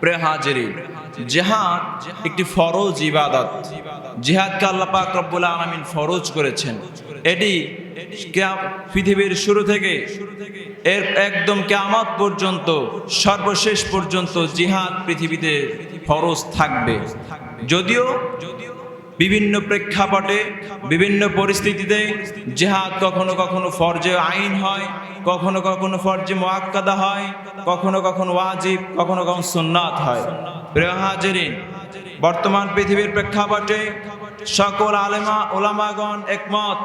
প্রিয় হাজিরি জেহাদ একটি ফরজ ইবাদত। জেহাদকে আল্লাহ পাক রব্বুল আলমিন ফরজ করেছেন। এটি পৃথিবীর শুরু থেকে এর একদম কেয়ামত পর্যন্ত, সর্বশেষ পর্যন্ত জিহাদ পৃথিবীতে ফরজ থাকবে। যদিও বিভিন্ন প্রেক্ষাপটে, বিভিন্ন পরিস্থিতিতে জেহাদ কখনো কখনো ফরজে আইন হয়, কখনো কখনো ফরজে মোয়াক্কাদা হয়, কখনো কখনো ওয়াজিব, কখনো কখনো সুন্নাত হয়। প্রিয় হাজিরিন, বর্তমান পৃথিবীর প্রেক্ষাপটে সকল আলেমা ওলামাগণ একমত,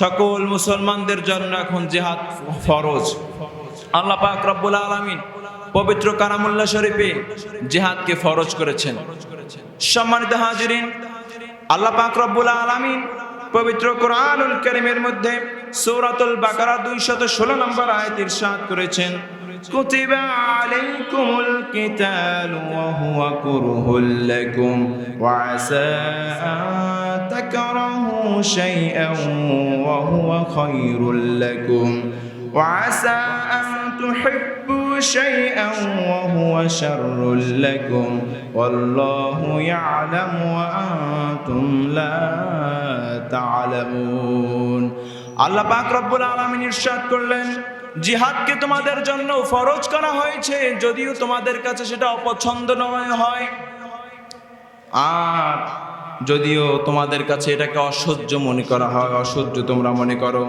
সকল মুসলমানদের জন্য এখন জেহাদ ফরজ। আল্লাহ পাক রব্বুল আলামিন পবিত্র কারামুল্লাহ শরীফে জেহাদকে ফরজ করেছেন। সম্মানিত হাজিরিন আল্লাহ পাক রব্বুল আলামিন পবিত্র কোরআনুল কারীমের মধ্যে সূরাতুল বাকারা 216 নম্বর আয়াত ইরশাদ করেছেন। কুতিবা আলাইকুমুল কিতালু ওয়া হুয়া কুরহুল লাকুম ওয়া আসা তাকরাহু শাইআন ওয়া হুয়া খায়রুল লাকুম ওয়া আসা আন তুহিব্বু شيئا وهو شر لكم والله يعلم وأنتم لا تعلمون আল্লাহ পাক রব্বুল আলামিন ইরশাদ করলেন জিহাদকে তোমাদের জন্য ফরজ করা হয়েছে যদিও তোমাদের কাছে সেটা অপছন্দনীয় হয় আর যদিও তোমাদের কাছে এটাকে অসহ্য মনে করা হয় অসহ্য তোমরা মনে করো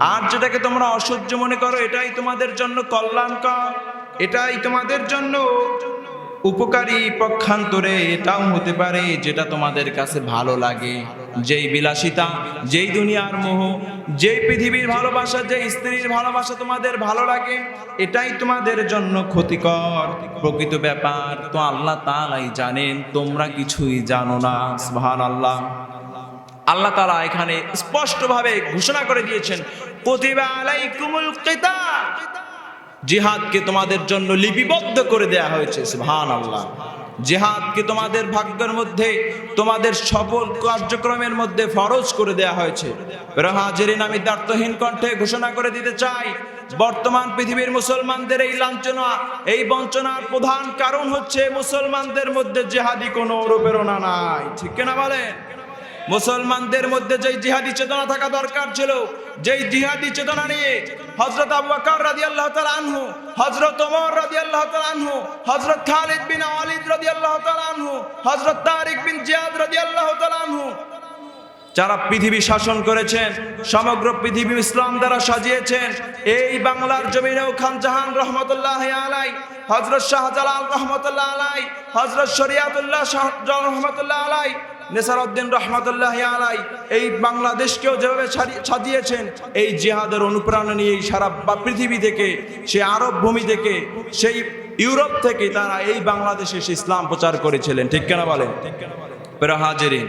আর যেটাকে তোমরা অসহ্য মনে করো, এটাই তোমাদের জন্য কল্যাণকর, এটাই তোমাদের জন্য উপকারী পক্ষান্তরে, এটাও হতে পারে যেটা তোমাদের কাছে ভালো লাগে। যেই বিলাসিতা, যেই দুনিয়ার মোহ, যেই পৃথিবীর ভালোবাসা, যেই স্ত্রীর ভালোবাসা তোমাদের ভালো লাগে, এটাই তোমাদের জন্য ক্ষতিকর। প্রকৃত ব্যাপার, তো আল্লাহ তালাই জানেন, তোমরা কিছুই জানো না সুবহান আল্লাহ আল্লাহ তালা এখানে স্পষ্টভাবে ঘোষণা করে দিয়েছেন প্রতিভা কিতাল জিহাদকে তোমাদের জন্য লিপিবদ্ধ করে দেয়া হয়েছে সুবহান আল্লাহ জিহাদকে তোমাদের ভাগ্যের মধ্যে, তোমাদের সফল কার্যক্রমের মধ্যে ফরজ করে দেয়া হয়েছে। হাজিরিন আমি দার্থহীন কণ্ঠে ঘোষণা করে দিতে চাই, বর্তমান পৃথিবীর মুসলমানদের এই লাঞ্ছনা, এই বঞ্চনার প্রধান কারণ হচ্ছে মুসলমানদের মধ্যে জেহাদি কোনো অনুপ্রেরণা নাই। ঠিক কিনা বলেন? মুসলমানদের মধ্যে যেই জিহাদি চেতনা থাকা দরকার ছিল, যেই জিহাদি চেতনা নিয়ে হযরত আবু বকর রাদিয়াল্লাহু তাআলা আনহু, হযরত ওমর তাআলা আনহু, হযরত খালিদ বিন ওয়ালিদ রাদিয়াল্লাহু তাআলা আনহু, হযরত তারিক বিন জিয়াদ রাদিয়াল্লাহু তাআলা আনহু। যারা পৃথিবী শাসন করেছেন, সমগ্র পৃথিবী ইসলাম দ্বারা সাজিয়েছেন, এই বাংলার জমিনেও খান জাহান রহমতুল্লাহ আলাই হজরত শাহজালাল রহমতুল্লাহ আলাই হজরত শরিয়াতুল্লাহ শাহ রহমতুল্লাহ আলাই নেসারউদ্দিন রহমতুল্লাহ আলাই এই বাংলাদেশকেও যেভাবে সাজিয়েছেন এই জিহাদের অনুপ্রেরণা নিয়ে এই সারা পৃথিবী থেকে সেই আরব ভূমি থেকে, সেই ইউরোপ থেকে তারা এই বাংলাদেশে সে ইসলাম প্রচার করেছিলেন। ঠিক কেনা বলেন? হাজিরিন,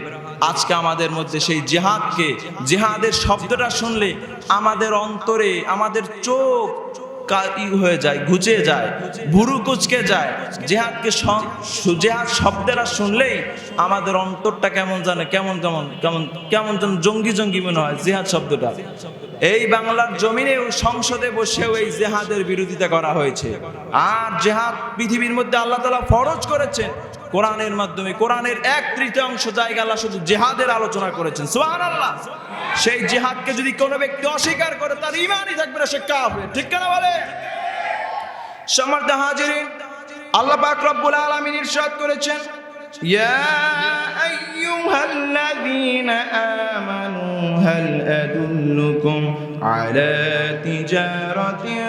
আজকে আমাদের মধ্যে সেই জেহাদকে, জেহাদের শব্দটা শুনলে আমাদের অন্তরে, আমাদের চোখ হয়ে যায়, ঘুচে যায়, ভুরু কুচকে যায়। জেহাদকে জেহাদ শব্দটা শুনলেই আমাদের অন্তরটা কেমন জানে, কেমন যেমন কেমন কেমন যেন জঙ্গি জঙ্গি মনে হয় জেহাদ শব্দটা। এই বাংলার জমিনেও সংসদে বসেও এই জেহাদের বিরোধিতা করা হয়েছে। আর জেহাদ পৃথিবীর মধ্যে আল্লাহ তালা ফরজ করেছেন। কোরআনের মাধ্যমে, কোরআনের এক তৃতীয়াংশ জায়গা আল্লাহ শুধু জেহাদের আলোচনা করেছেন। সুবহান আল্লাহ সেই জেহাদকে যদি কোনো ব্যক্তি অস্বীকার করে, তার ইমানই থাকবে না, সে কাফের। ঠিক কেন বলে? সমর্থ হাজিরিন, আল্লাহ পাক রব্বুল আলামিন ইরশাদ করেছেন, ইয়া আইয়ুহাল্লাযীনা আমানু হাল আদুল্লুকুম আলা তিজারাতিন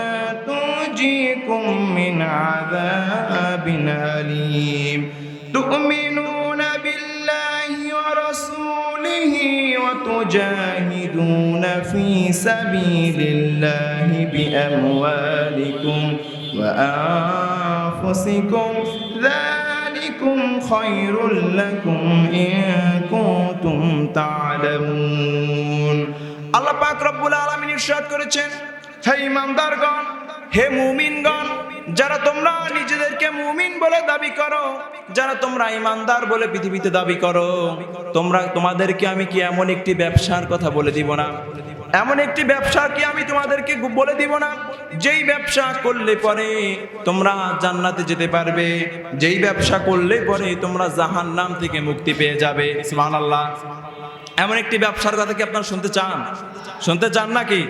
তুজিকুম মিন আযাবিন আলীম। تؤمنون بالله ورسوله وتجاهدون في سبيل الله بأموالكم وأنفسكم ذلكم خير لكم إن كنتم تعلمون আল্লাহ পাক রব্বুল আলামিন ইরশাদ করেছেন হে ইমানদারগণ হে মুমিনগণ যারা তোমরা নিজেদেরকে মুমিন বলে দাবি করো, যারা তোমরা ইমানদার বলে পৃথিবীতে দাবি করো, তোমরা, তোমাদেরকে আমি কি এমন একটি ব্যবসার কথা বলে দিব না? এমন একটি ব্যবসা কি আমি তোমাদেরকে বলে দিব না? যেই ব্যবসা করলে পরে তোমরা জান্নাতে যেতে পারবে, যেই ব্যবসা করলে পরে তোমরা জাহান্নাম থেকে মুক্তি পেয়ে যাবে। সুবহানাল্লাহ। এমন একটি ব্যবসার কথা কি আপনারা শুনতে চান? শুনতে চান নাকি?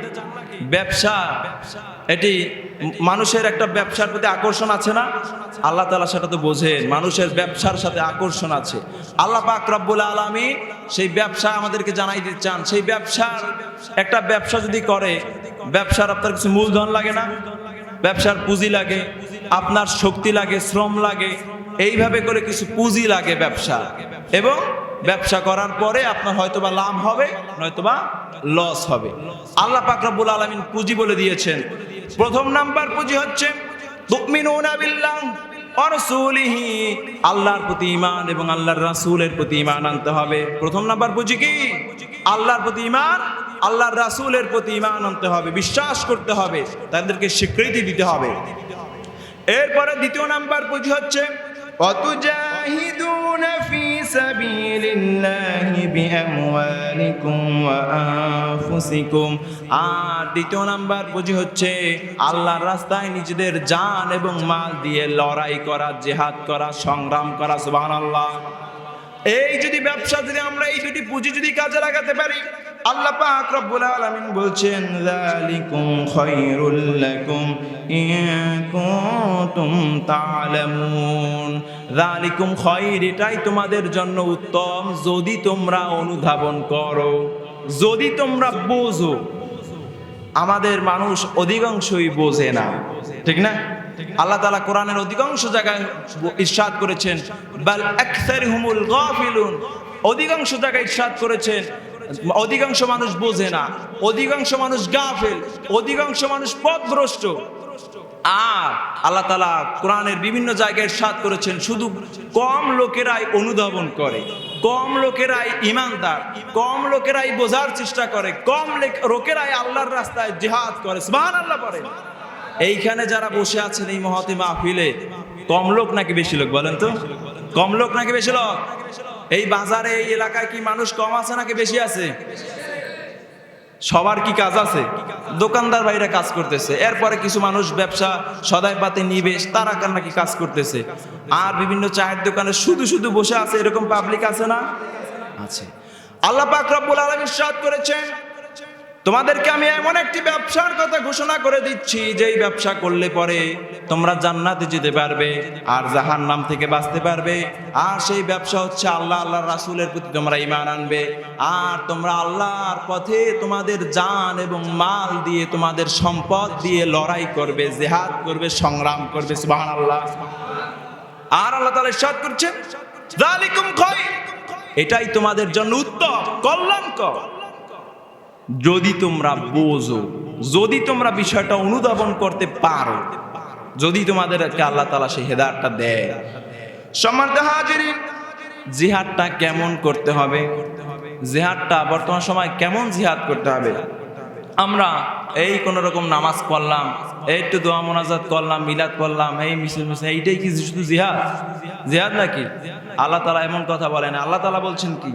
ব্যবসা, এটি মানুষের একটা ব্যবসার প্রতি আকর্ষণ আছে না? আল্লাহ তালা সেটা তো বোঝেন, মানুষের ব্যবসার সাথে আকর্ষণ আছে। আল্লাহ পাক রব্বুল আলমী সেই ব্যবসা আমাদেরকে জানাই দিতে চান। সেই ব্যবসার একটা ব্যবসা যদি করে, ব্যবসার আপনার কিছু মূলধন লাগে না? ব্যবসার পুঁজি লাগে, আপনার শক্তি লাগে, শ্রম লাগে, এইভাবে করে কিছু পুঁজি লাগে ব্যবসা এবং ব্যবসা করার পরে আপনার হয়তোবা লাভ হবে, নয়তোবা লস হবে। আল্লাহ পাক রব্বুল আলামিন পুঁজি বলে দিয়েছেন। প্রথম নাম্বার পুঁজি হচ্ছে আল্লাহর প্রতি ঈমান এবং আল্লাহর রাসূলের প্রতি ঈমান আনতে হবে। প্রথম নাম্বার পুঁজি কি? আল্লাহর প্রতি ঈমান, আল্লাহর রাসূলের প্রতি ঈমান আনতে হবে। বিশ্বাস করতে হবে, তাদেরকে স্বীকৃতি দিতে হবে। এরপরে দ্বিতীয় নাম্বার পুঁজি হচ্ছে وتجاهدون في سبيل الله بأموالكم وأنفسكم আর দ্বিতীয় নাম্বার পুঁজি হচ্ছে আল্লাহর রাস্তায় নিজেদের জান এবং মাল দিয়ে লড়াই করা জেহাদ করা সংগ্রাম করা সুবহানাল্লাহ এই যদি ব্যবসা যদি আমরা এই দুটি পুঁজি যদি কাজে লাগাতে পারি আল্লাহ পাক রব্বুল আলামিন বলছেন, যালিকুম খায়রুল লাকুম ইন কুনতুম তা'লামুন যালিকুম খায়র এটাই তোমাদের জন্য উত্তম, যদি তোমরা অনুধাবন করো, যদি তোমরা বোঝো। আমাদের মানুষ অধিকাংশই বোঝে না, ঠিক না? আল্লাহ তালা কোরআনের অধিকাংশ জায়গায় ইরশাদ করেছেন, বাল আকসারহুমুল গাফিলুন। অধিকাংশ জায়গায় ইরশাদ করেছেন অধিকাংশ মানুষ বোঝে না। অধিকাংশ মানুষ গাফেল। অধিকাংশ মানুষ পথভ্রষ্ট। আর আল্লাহ তালা কোরআনের বিভিন্ন জায়গায় সাত করেছেন, শুধু কম লোকেরাই অনুধাবন করে, কম লোকেরাই ইমানদার কম লোকেরাই বোঝার চেষ্টা করে, কম লেক- লোকেরাই আল্লাহর রাস্তায় জেহাদ করে সুবহান আল্লাহ পরে এইখানে যারা বসে আছেন এই মহতে মাহফিলে, কম লোক নাকি বেশি লোক বলেন তো? কম লোক নাকি বেশি লোক? এই বাজারে, এই এলাকায় কি মানুষ কম আছে নাকি বেশি আছে? সবার কি কাজ আছে? দোকানদার ভাইরা কাজ করতেছে। এরপরে কিছু মানুষ ব্যবসা সদায় পাতে নিবেশ তারা কার নাকি কাজ করতেছে। আর বিভিন্ন চায়ের দোকানে শুধু শুধু বসে আছে, এরকম পাবলিক আছে না? আছে। আল্লাহ পাক রব্বুল আলামিন ইরশাদ করেছেন তোমাদেরকে আমি এমন একটি ব্যবসার কথা ঘোষণা করে দিচ্ছি, যেই ব্যবসা করলে পরে তোমরা জান্নাতে যেতে পারবে আর জাহান নাম থেকে বাঁচতে পারবে। আর সেই ব্যবসা হচ্ছে আল্লাহ আল্লাহ রাসুলের প্রতি তোমরা ইমান আনবে। আর তোমরা আল্লাহর পথে তোমাদের জান এবং মাল দিয়ে তোমাদের সম্পদ দিয়ে লড়াই করবে, জেহাদ করবে, সংগ্রাম করবে, সুবহানাল্লাহ। আর আল্লাহ তালা ইরশাদ করছেন এটাই তোমাদের জন্য উত্তম, কল্যাণকর। যদি তোমরা বোঝো, যদি তোমরা বিষয়টা অনুধাবন করতে পারো, যদি তোমাদেরকে আল্লাহ তালা সেই হেদারটা দেয়। জিহাদটা কেমন করতে হবে? জিহাদটা বর্তমান সময় কেমন জিহাদ করতে হবে? আমরা এই কোন রকম নামাজ পড়লাম, এই একটু দোয়া মোনাজাত করলাম, মিলাদ করলাম এই মিছিল এইটাই কি শুধু জিহাদ? জিহাদ নাকি? আল্লাহ তালা এমন কথা বলেন। আল্লাহ তালা বলছেন কি?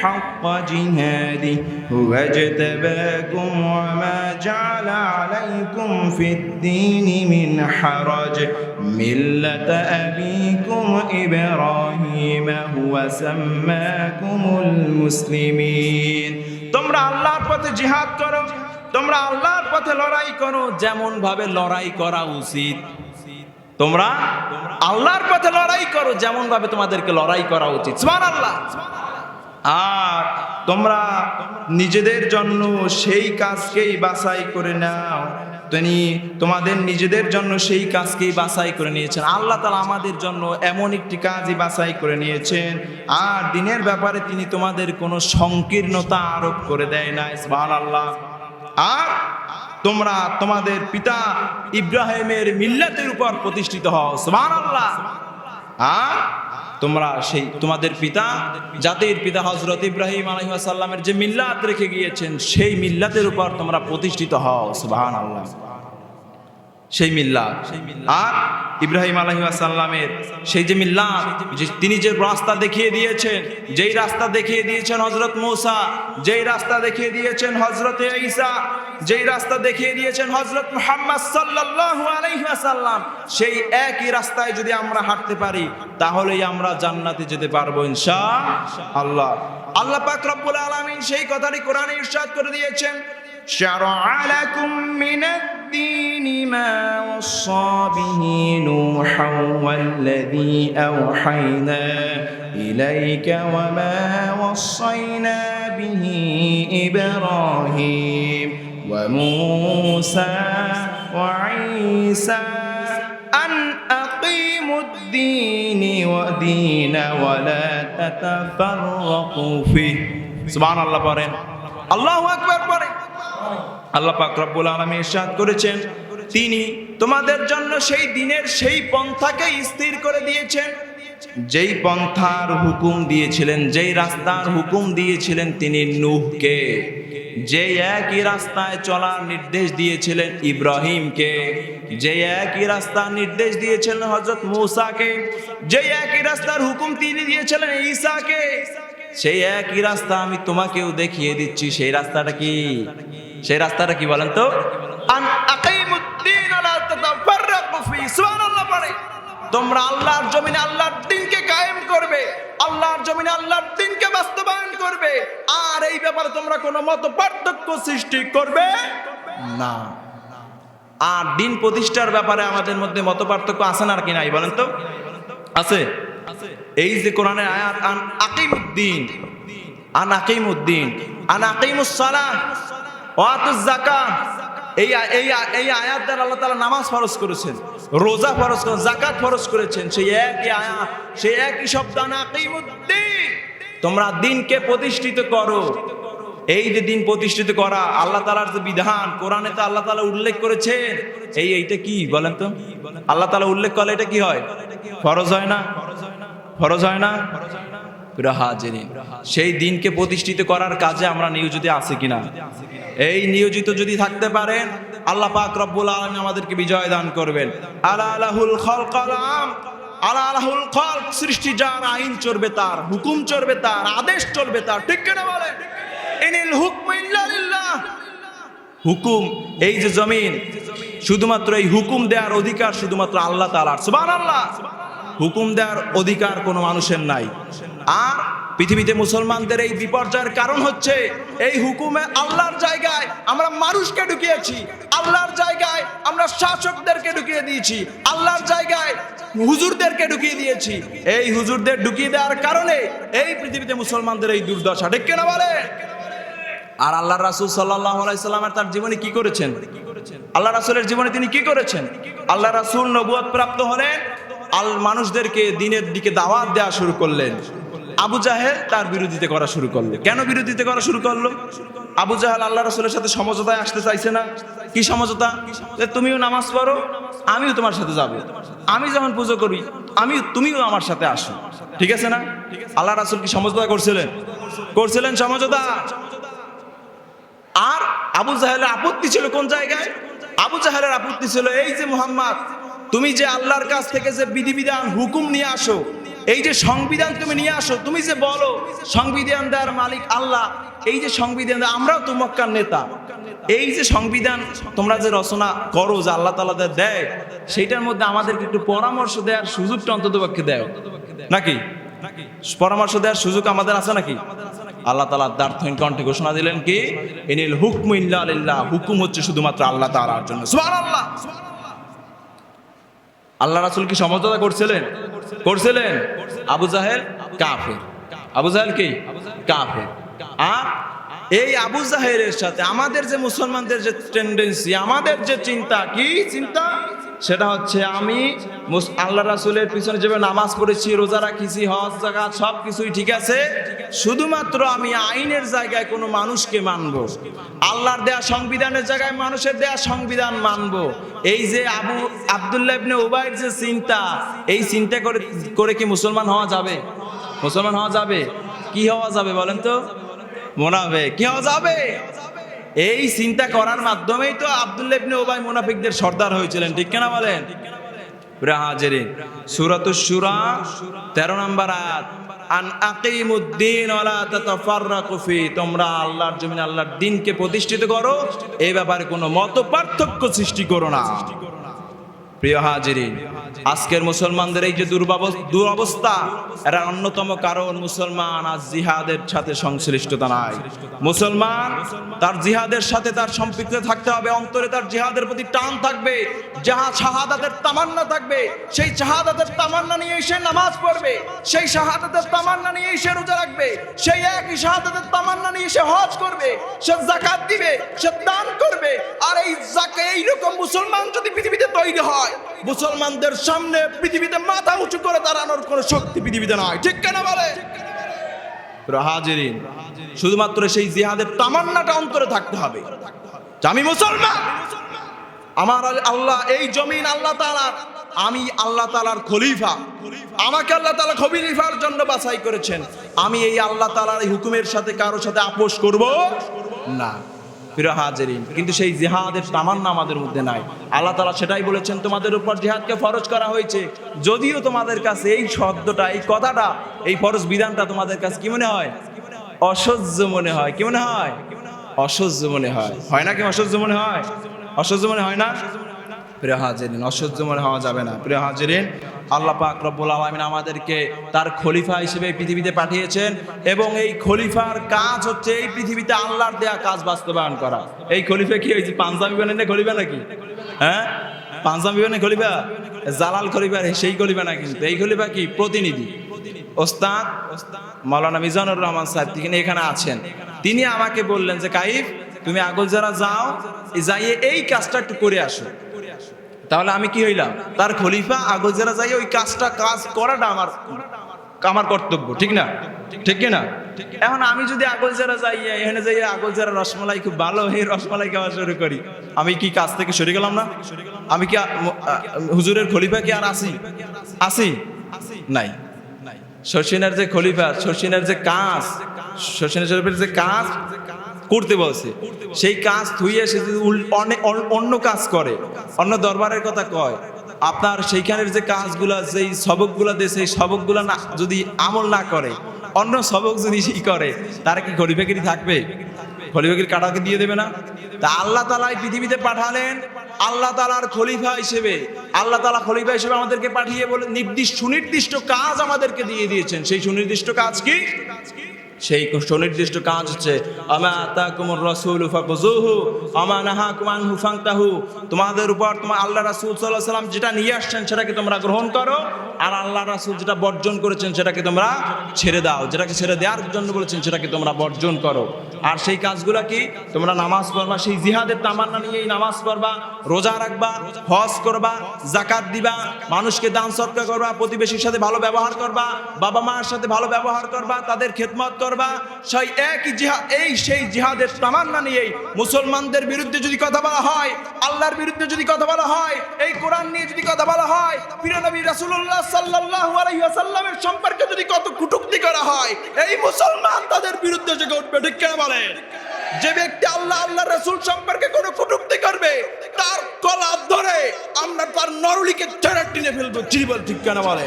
حق جهاده هو اجتباكم وما جعل عليكم في الدين من حرج ملة أبيكم إبراهيم هو سماكم المسلمين তোমরা আল্লাহর পথে জিহাদ করো তোমরা আল্লাহর পথে লড়াই করো যেমন ভাবে লড়াই করা উচিত তোমরা আল্লাহর পথে লড়াই করো যেমন ভাবে তোমাদেরকে লড়াই করা উচিত সুবহানাল্লাহ আর তোমরা নিজেদের জন্য সেই কাজকেই বাছাই করে নাও। তিনি তোমাদের নিজেদের জন্য সেই কাজকেই বাছাই করে নিয়েছেন। আল্লাহ তালা আমাদের জন্য এমন একটি কাজই বাছাই করে নিয়েছেন। আর দিনের ব্যাপারে তিনি তোমাদের কোনো সংকীর্ণতা আরোপ করে দেয় না ইসবান আল্লাহ আর তোমরা তোমাদের পিতা ইব্রাহিমের মিল্লাতের উপর প্রতিষ্ঠিত হও সুবহান আল্লাহ আর তোমরা সেই তোমাদের পিতা, জাতির পিতা হজরত ইব্রাহিম আলহিহাসাল্লামের যে মিল্লাত রেখে গিয়েছেন, সেই মিল্লাতের উপর তোমরা প্রতিষ্ঠিত হও সুবহান আল্লাহ সেই মিল্লাত। আর ইব্রাহিম আলহিমাসাল্লামের সেই যে মিল্লাত যে তিনি যে রাস্তা দেখিয়ে দিয়েছেন, যেই রাস্তা দেখিয়ে দিয়েছেন হজরত মৌসা, যেই রাস্তা দেখিয়ে দিয়েছেন হজরত ঈসা, যেই রাস্তা দেখিয়ে দিয়েছেন হজরত মুহাম্মদ ওয়াসাল্লাম, সেই একই রাস্তায় যদি আমরা হাঁটতে পারি, তাহলেই আমরা জান্নাতে যেতে পারব ইনশা আল্লাহ আল্লাহ পাক রব্বুল আলামিন সেই কথাটি কোরআনে ইরশাদ করে দিয়েছেন شرع لكم من الدين ما وصى به نوحا والذي أوحينا إليك وما وصينا به إبراهيم وموسى وعيسى أن أقيموا الدين ودين ولا تتفرقوا فيه. سبحان الله بارين. الله أكبر بارين. আল্লাহ পাক রব্বুল আলমী ইরশাদ করেছেন। তিনি তোমাদের জন্য সেই দিনের সেই পন্থাকে স্থির করে দিয়েছেন। যেই পন্থার হুকুম দিয়েছিলেন, যেই রাস্তার হুকুম দিয়েছিলেন তিনি নূহকে। যে একই রাস্তায় চলার নির্দেশ দিয়েছিলেন ইব্রাহিমকে। যে একই রাস্তার নির্দেশ দিয়েছিলেন হজরত মূসাকে। যে একই রাস্তার হুকুম তিনি দিয়েছিলেন ঈসাকে। সেই একই রাস্তা আমি তোমাকেও দেখিয়ে দিচ্ছি, সেই রাস্তাটা কি? সেই রাস্তাটা কি বলেন তো? তোমরা আল্লাহর জমিনে আল্লাহর দিনকে কায়েম করবে, আল্লাহর জমিনে আল্লাহর দিনকে বাস্তবায়ন করবে, আর এই ব্যাপারে তোমরা কোনো মত পার্থক্য সৃষ্টি করবে না। আর দিন প্রতিষ্ঠার ব্যাপারে আমাদের মধ্যে মত পার্থক্য আছে না আর কি নাই, বলেন তো? আছে। এই যে কোরআনের আয়াত, আন আকিমুদ্দিন আন আকিমুদ্দিন, আন আকিমুস সালাহ। নামাজ ফরজ ফরজ ফরজ তোমরা দিনকে প্রতিষ্ঠিত করো। এই যে দিন প্রতিষ্ঠিত করা, আল্লাহ তালার যে বিধান, কোরআনে তো আল্লাহ তালা উল্লেখ করেছেন। এই এইটা কি বলেন তো? আল্লাহ তালা উল্লেখ করলে এটা কি হয়? ফরজ হয় না? ফরজ হয় না? প্রিয় হাজিরিন সেই দিনকে প্রতিষ্ঠিত করার কাজে আমরা নিয়োজিত আছি কিনা? এই নিয়োজিত যদি থাকতে পারেন, আল্লাহ পাক রব্বুল আলমী আমাদেরকে বিজয় দান করবেন। আলা আলাহুল খল কলাম আলা আলাহুল খল সৃষ্টি যার আইন চলবে তার, হুকুম চলবে তার, আদেশ চলবে তার, ঠিক কেনা বলেন ইনিল হুকম ইল্লা লিল্লাহ। হুকুম, এই যে জমিন, শুধুমাত্র এই হুকুম দেওয়ার অধিকার শুধুমাত্র আল্লাহ তালার সুবহানাল্লাহ। হুকুম দেওয়ার অধিকার কোনো মানুষের নাই। আর পৃথিবীতে মুসলমানদের এই বিপর্যয়ের কারণ হচ্ছে এই হুকুমে আল্লাহর জায়গায় আমরা মানুষকে ঢুকিয়েছি। আল্লাহর জায়গায় আমরা শাসকদেরকে ঢুকিয়ে দিয়েছি। আল্লাহর জায়গায় হুজুরদেরকে ঢুকিয়ে দিয়েছি। এই হুজুরদের ঢুকিয়ে দেওয়ার কারণে এই পৃথিবীতে মুসলমানদের এই দুর্দশা। ঠিক কেনা বলে? আর আল্লাহ রাসুল সাল্লাহ আলাইসাল্লামের তার জীবনে কি করেছেন? আল্লাহ রাসুলের জীবনে তিনি কি করেছেন? আল্লাহ রাসুল নবুয়াদ প্রাপ্ত হলেন। আল মানুষদেরকে দিনের দিকে দাওয়াত দেওয়া শুরু করলেন। আবু জাহেল তার বিরোধিতা করা শুরু করল। কেন বিরোধিতা করা শুরু করল? আবু জাহেল আল্লাহ রাসুলের সাথে সমঝোতায় আসতে চাইছে না। কি সমঝোতা? যে তুমিও নামাজ পড়ো, আমিও তোমার সাথে যাব। আমি যখন পুজো করি আমি তুমিও আমার সাথে আসো। ঠিক আছে না? আল্লাহ রাসুল কি সমঝোতা করছিলেন? করছিলেন সমঝোতা। আর আবু জাহেলের আপত্তি ছিল কোন জায়গায়? আবু জাহেলের আপত্তি ছিল, এই যে মোহাম্মদ, তুমি যে আল্লাহর কাছ থেকে যে বিধিবিধান, হুকুম নিয়ে আসো এই যে সংবিধান তুমি নিয়ে আসো, তুমি যে বলো, সংবিধান দেওয়ার মালিক আল্লাহ, এই যে সংবিধান আমরাও তো মক্কার নেতা। এই যে সংবিধান তোমরা যে রচনা করো, যে আল্লাহ তালা দেয়, সেইটার মধ্যে আমাদেরকে একটু পরামর্শ দেওয়ার সুযোগটা অন্তত পক্ষে দেয়। নাকি? পরামর্শ দেওয়ার সুযোগ আমাদের আছে নাকি? আল্লাহ তালা দার্থহীন কণ্ঠে ঘোষণা দিলেন কি? এনিল হুকম ইল্লাহ হুকুম হচ্ছে শুধুমাত্র আল্লাহ তালার জন্য। সুবহানাল্লাহ! আল্লাহ রাসুল কি সমঝোতা করছিলেন? করছিলেন? আবু জাহেল কাফের। আবু জাহেল কি? কাফের। আর এই আবু জাহেলের সাথে আমাদের যে মুসলমানদের যে টেন্ডেন্সি আমাদের যে চিন্তা, কি চিন্তা? সেটা হচ্ছে আমি আল্লাহ রাসুলের পিছনে যেভাবে নামাজ পড়েছি, রোজা রাখিছি, হজ জাকাত সব কিছুই ঠিক আছে। শুধুমাত্র আমি আইনের জায়গায় কোনো মানুষকে মানব। আল্লাহর দেয়া সংবিধানের জায়গায় মানুষের দেয়া সংবিধান মানব। এই যে আবু আবদুল্লাহ ইবনে উবাইর যে চিন্তা, এই চিন্তা করে করে কি মুসলমান হওয়া যাবে? মুসলমান হওয়া যাবে? কি হওয়া যাবে বলেন তো? মনে হবে। কি হওয়া যাবে? এই চিন্তা করার মাধ্যমেই তো আবদুল্লাহ ইবনে ওবাই মুনাফিকদের সর্দার হয়েছিলেন, ঠিক কেনা বলেন? হাজেরিন সুরাত সুরা তেরো 13 নম্বর আয়াত, আন আকিমুদ্দিন ওয়ালা তাতাফাররাকু ফি তোমরা আল্লাহর জমিন আল্লাহর দিনকে প্রতিষ্ঠিত করো এই ব্যাপারে কোনো মত পার্থক্য সৃষ্টি করো না। প্রিয় হাজিরিন আজকের মুসলমানদের এই যে দুরবস্থা, এর অন্যতম কারণ মুসলমান আজ জিহাদের সাথে সংশ্লিষ্টতা নাই। মুসলমান তার জিহাদের সাথে তার সম্পৃক্ত থাকতে হবে, অন্তরে তার জিহাদের প্রতি টান থাকবে, যাহা শাহাদাতের তামান্না থাকবে, সেই শাহাদাতের তামান্না নিয়ে সে নামাজ পড়বে, সেই শাহাদাতের তামান্না নিয়ে এসে রোজা রাখবে, সেই একই শাহাদাতের তামান্না নিয়ে এসে হজ করবে, সে জাকাত দিবে, সে দান করবে, আর এই জাকে এইরকম মুসলমান যদি পৃথিবীতে তৈরি হয় মুসলমানদের সামনে পৃথিবীতে মাথা উঁচু করে দাঁড়ানোর কোনো শক্তি পৃথিবীতে নয় ঠিক কেন বলে? শুধুমাত্র সেই জিহাদের তামান্নাটা অন্তরে থাকতে হবে। আমি মুসলমান, আমার আল্লাহ এই জমিন আল্লাহ তাআলা আমি আল্লাহ তাআলার খলিফা। আমাকে আল্লাহ তালা খলিফার জন্য বাছাই করেছেন। আমি এই আল্লাহ তাআলার এই হুকুমের সাথে কারোর সাথে আপোষ করব না। প্রিয় হাজিরিন। কিন্তু সেই জিহাদের তামান্না আমাদের মধ্যে নাই। আল্লাহ তাআলা সেটাই বলেছেন, তোমাদের উপর জিহাদকে ফরজ করা হয়েছে। যদিও তোমাদের কাছে এই শব্দটা, এই কথাটা, এই ফরজ বিধানটা তোমাদের কাছে কি মনে হয়? অসহ্য মনে হয়। কি মনে হয়? অসহ্য মনে হয়। হয় না কি অসহ্য মনে হয়? অসহ্য মনে হয় না? প্রিয় হাজিরিন, অসহ্য মনে হওয়া যাবে না। প্রিয় হাজিরিন আল্লাহ পাক রব্বুল আলামিন আমাদেরকে তার খলিফা হিসেবে পৃথিবীতে পাঠিয়েছেন এবং এই খলিফার কাজ হচ্ছে এই পৃথিবীতে আল্লাহর দেয়া কাজ বাস্তবায়ন করা। এই খলিফা কি হয়েছে পাঞ্জাবি বানানে খলিফা নাকি? হ্যাঁ? পাঞ্জাবি বানে খলিফা? জালাল খলিফা সেই খলিফা না কিন্তু এই খলিফা কি? প্রতিনিধি। ওস্তাদ মাওলানা মিজানুর রহমান সাহেব তিনি এখানে আছেন। তিনি আমাকে বললেন যে, কাইফ, তুমি আগল যারা যাও, যাইয়ে এই কাজটা একটু করে আসো। তাহলে আমি কি হইলাম? তার খলিফা আগলজারা যাই ওই কাজটা কাজ করাটা আমার আমার কর্তব্য, ঠিক না? ঠিক না? এখন আমি যদি আগলজারা যাই, এখানে যাই আগলজারা রসমালাই খুব ভালো, এই রসমালাই খাওয়া শুরু করি। আমি কি কাজ থেকে সরে গেলাম না? আমি কি হুজুরের খলিফা কি আর আসি? আসি? নাই। শচীনের যে খলিফা, শচীনের যে কাজ, শচীনের শরীফের যে কাজ করতে বলছে। সেই কাজ থুইয়ে সে যদি অন্য কাজ করে, অন্য দরবারের কথা কয়, আপনার সেইখানের যে কাজগুলা, যেই সবকগুলা দেয়, সেই সবকগুলা না যদি আমল না করে, অন্য সবক যদি সেই করে, তারা কি খলিফাগিরি থাকবে? খলিফাগিরি কাটাকে দিয়ে দেবে না? তা আল্লাহ তালা পৃথিবীতে পাঠালেন। আল্লাহ তালার খলিফা হিসেবে, আল্লাহ তালা খলিফা হিসেবে আমাদেরকে পাঠিয়ে বলে নির্দিষ্ট সুনির্দিষ্ট কাজ আমাদেরকে দিয়ে দিয়েছেন। সেই সুনির্দিষ্ট কাজ কি? সেই সুনির্দিষ্ট কাজ হচ্ছে, আমা তাকুমুর রাসূল তোমাদের উপর তোমার আল্লাহ রাসুল সাল্লাহ সাল্লাম যেটা নিয়ে আসছেন সেটাকে তোমরা গ্রহণ করো, আর আল্লাহ রাসুল যেটা বর্জন করেছেন সেটাকে তোমরা ছেড়ে দাও। যেটাকে ছেড়ে দেওয়ার জন্য বলেছেন সেটাকে তোমরা বর্জন করো। আর সেই কাজগুলো কি? তোমরা নামাজ পড়বা, সেই জিহাদের তামান্না নিয়েই নামাজ পড়বা, রোজা রাখবা, হজ করবা জাকাত দিবা, মানুষকে দান সৎকার করবা, প্রতিবেশীর সাথে ভালো ব্যবহার করবা, বাবা মার সাথে ভালো ব্যবহার করবা, তাদের খেদমত করবা, সেই একই জিহাদ এই সেই জিহাদের তামান্না নিয়েই মুসলমানদের বিরুদ্ধে যদি কথা বলা হয়, আল্লাহর বিরুদ্ধে যদি কথা বলা হয়, এই কোরআন নিয়ে যদি কথা বলা হয়, প্রিয় নবী রাসূলুল্লাহ সাল্লাল্লাহু আলাইহি ওয়াসাল্লামের সম্পর্কে যদি কত কটূক্তি করা হয়, এই মুসলমান তাদের বিরুদ্ধে জেগে উঠবে, ঠিক কেন বলে, যে ব্যক্তি আল্লাহ আল্লাহ রাসূল সম্পর্কে কোনো কটূক্তি করবে, তার কলা ধরে আমরা তার নরলিকে ছেড়ে টিনে ফেলব। জীবন ঠিক কেন বলে?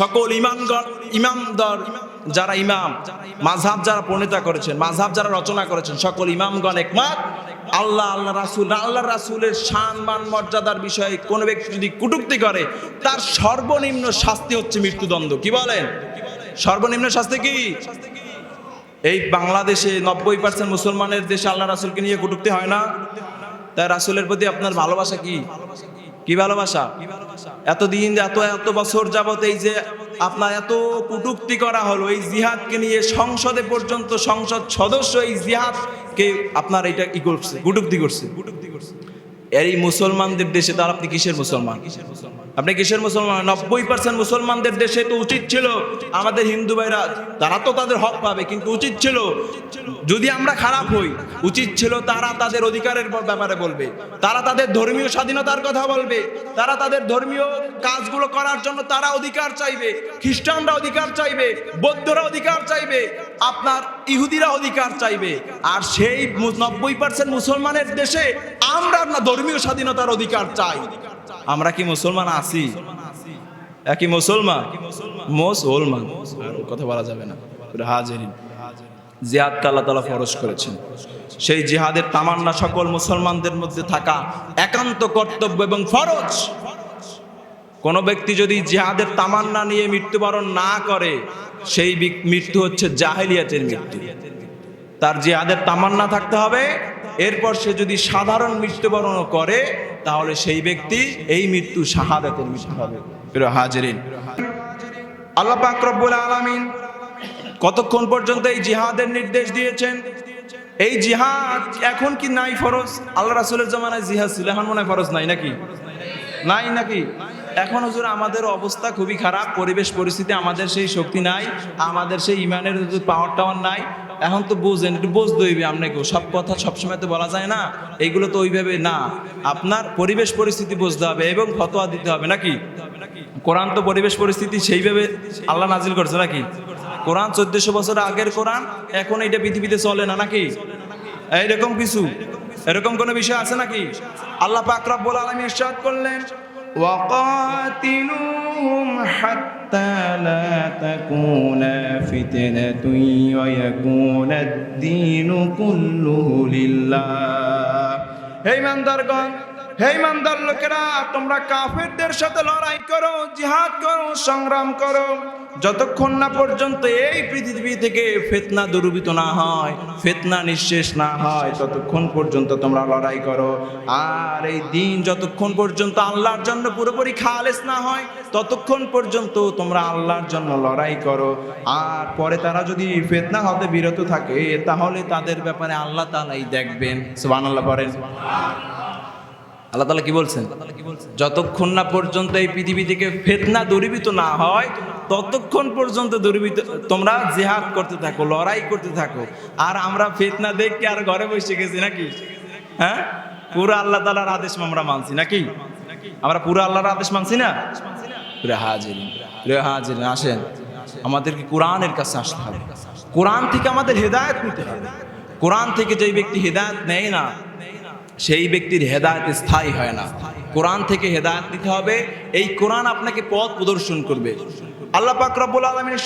সকল ইমামগণ ইমামদর যারা ইমাম, মাঝহাব যারা প্রণেতা করেছেন, মাঝহাব যারা রচনা করেছেন, সকল ইমামগণ একমত, আল্লাহ আল্লাহ রাসুল, আল্লাহ রাসূলের সম্মান মর্যাদার বিষয়ে কোনো ব্যক্তি যদি কটূক্তি করে, তার সর্বনিম্ন শাস্তি হচ্ছে মৃত্যুদণ্ড। কি বলেন? সর্বনিম্ন শাস্তি কি? এই বাংলাদেশে নব্বই পার্সেন্ট মুসলমানের দেশে আল্লাহ রাসুলকে নিয়ে কটূক্তি হয় না? তাই রাসুলের প্রতি আপনার ভালোবাসা কি? কি ভালোবাসা? এতদিন এত এত বছর যাবত এই যে আপনার এত কটূক্তি করা হলো, এই জিহাদকে নিয়ে সংসদে পর্যন্ত সংসদ সদস্য এই জিহাদকে আপনার এটা কি করছে? কটূক্তি করছে। এই মুসলমানদের দেশে তার আপনি কিসের মুসলমান? আপনি কিসের মুসলমান? নব্বই পার্সেন্ট মুসলমানদের দেশে তো উচিত ছিল আমাদের হিন্দু ভাইরা, তারা তো তাদের হক পাবে, কিন্তু উচিত ছিল যদি আমরা খারাপ হই, উচিত ছিল তারা তাদের অধিকারের ব্যাপারে বলবে, তারা তাদের ধর্মীয় স্বাধীনতার কথা বলবে, তারা তাদের ধর্মীয় কাজগুলো করার জন্য তারা অধিকার চাইবে, খ্রিস্টানরা অধিকার চাইবে, বৌদ্ধরা অধিকার চাইবে আপনার ইহুদিরা অধিকার চাইবে। আর সেই নব্বই পার্সেন্ট মুসলমানের দেশে আমরা না ধর্মীয় স্বাধীনতার অধিকার চাই। আমরা কি মুসলমান আছি? একই মুসলমান? মুসলমান। কথা বলা যাবে না। হাজিরিন। জিহাদকে আল্লাহ তালা ফরজ করেছেন। সেই জিহাদের তামান্না সকল মুসলমানদের মধ্যে থাকা একান্ত কর্তব্য এবং ফরজ। কোন ব্যক্তি যদি জিহাদের তামান্না নিয়ে মৃত্যুবরণ না করে সেই মৃত্যু হচ্ছে জাহেলিয়াতের মৃত্যু। তার জিহাদের তামান্না থাকতে হবে, এরপর সে যদি সাধারণ মৃত্যুবরণও করে, তাহলে সেই ব্যক্তি এই মৃত্যু শাহাদাতের মৃত্যু হবে। হাজরিন, আল্লাহ পাক রব্বুল কতক্ষণ পর্যন্ত এই জিহাদের নির্দেশ দিয়েছেন? এই জিহাদ এখন কি নাই ফরজ? আল্লাহ রাসূলের জামানায় জিহাদ ছিল, এখন মনে হয় ফরজ নাই নাকি? নাই নাকি? এখন হুজুর, আমাদের অবস্থা খুবই খারাপ, পরিবেশ পরিস্থিতি আমাদের সেই শক্তি নাই, আমাদের সেই ইমানের পাওয়ার টাওয়ার নাই। এখন তো বুঝেন, একটু বুঝতে হইবে আপনাকে সব কথা সবসময় তো বলা যায় না এইগুলো তো ওইভাবে না। আপনার পরিবেশ পরিস্থিতি বুঝতে হবে এবং ফতোয়া দিতে হবে, নাকি? কোরআন তো পরিবেশ পরিস্থিতি সেইভাবে আল্লাহ নাজিল করছে, নাকি? কোরআন চোদ্দশো বছর আগের কোরআন, এখন এটা পৃথিবীতে চলে না, নাকি? এইরকম কিছু। এরকম কোনো বিষয় আছে নাকি? আল্লাহ পাক রব্বুল আলামিন ইরশাদ করলেন وقاتلوهم حتى لا تكون فتنة ويكون الدين كله لله হে ইমানদারগণ হে ইমানদার লোকেরা তোমরা কাফেরদের সাথে লড়াই করো জিহাদ করো সংগ্রাম করো যতক্ষণ না পর্যন্ত এই পৃথিবী থেকে ফেতনা দুর্বৃত না হয়, ফেতনা নিঃশেষ না হয়, ততক্ষণ পর্যন্ত তোমরা লড়াই করো। আর এই দিন যতক্ষণ পর্যন্ত আল্লাহর জন্য পুরোপুরি খালেস না হয়, ততক্ষণ পর্যন্ত তোমরা আল্লাহর জন্য লড়াই করো। আর পরে তারা যদি ফেতনা হতে বিরত থাকে, তাহলে তাদের ব্যাপারে আল্লাহ তালাই দেখবেন। সুবহানাল্লাহ, পড়েন। আল্লাহ তালা কি বলছেন? যতক্ষণ না পর্যন্ত এই পৃথিবী থেকে ফেতনা দূরীভূত না হয়, ততক্ষণ পর্যন্ত দূরীভূত তোমরা জেহাদ করতে থাকো, লড়াই করতে থাকো। আর আমরা ফেতনা দেখকে আর ঘরে বসে গেছি নাকি? হ্যাঁ? পুরো আল্লাহ তালার আদেশ আমরা মানছি নাকি? আমরা পুরো আল্লাহর আদেশ মানছি না? হাজির হাজির আসেন। আমাদেরকে কোরআনের কাছে আসতে হবে। কোরআন থেকে আমাদের হেদায়ত নিতে হবে। কোরআন থেকে যেই ব্যক্তি হেদায়ত নেয় না সেই ব্যক্তির হেদায়ত স্থায়ী হয় না। কোরআন থেকে হেদায়ত দিতে হবে। এই কোরআন আপনাকে পথ প্রদর্শন করবে। আল্লাহ পাক রব্বুল আলমিনের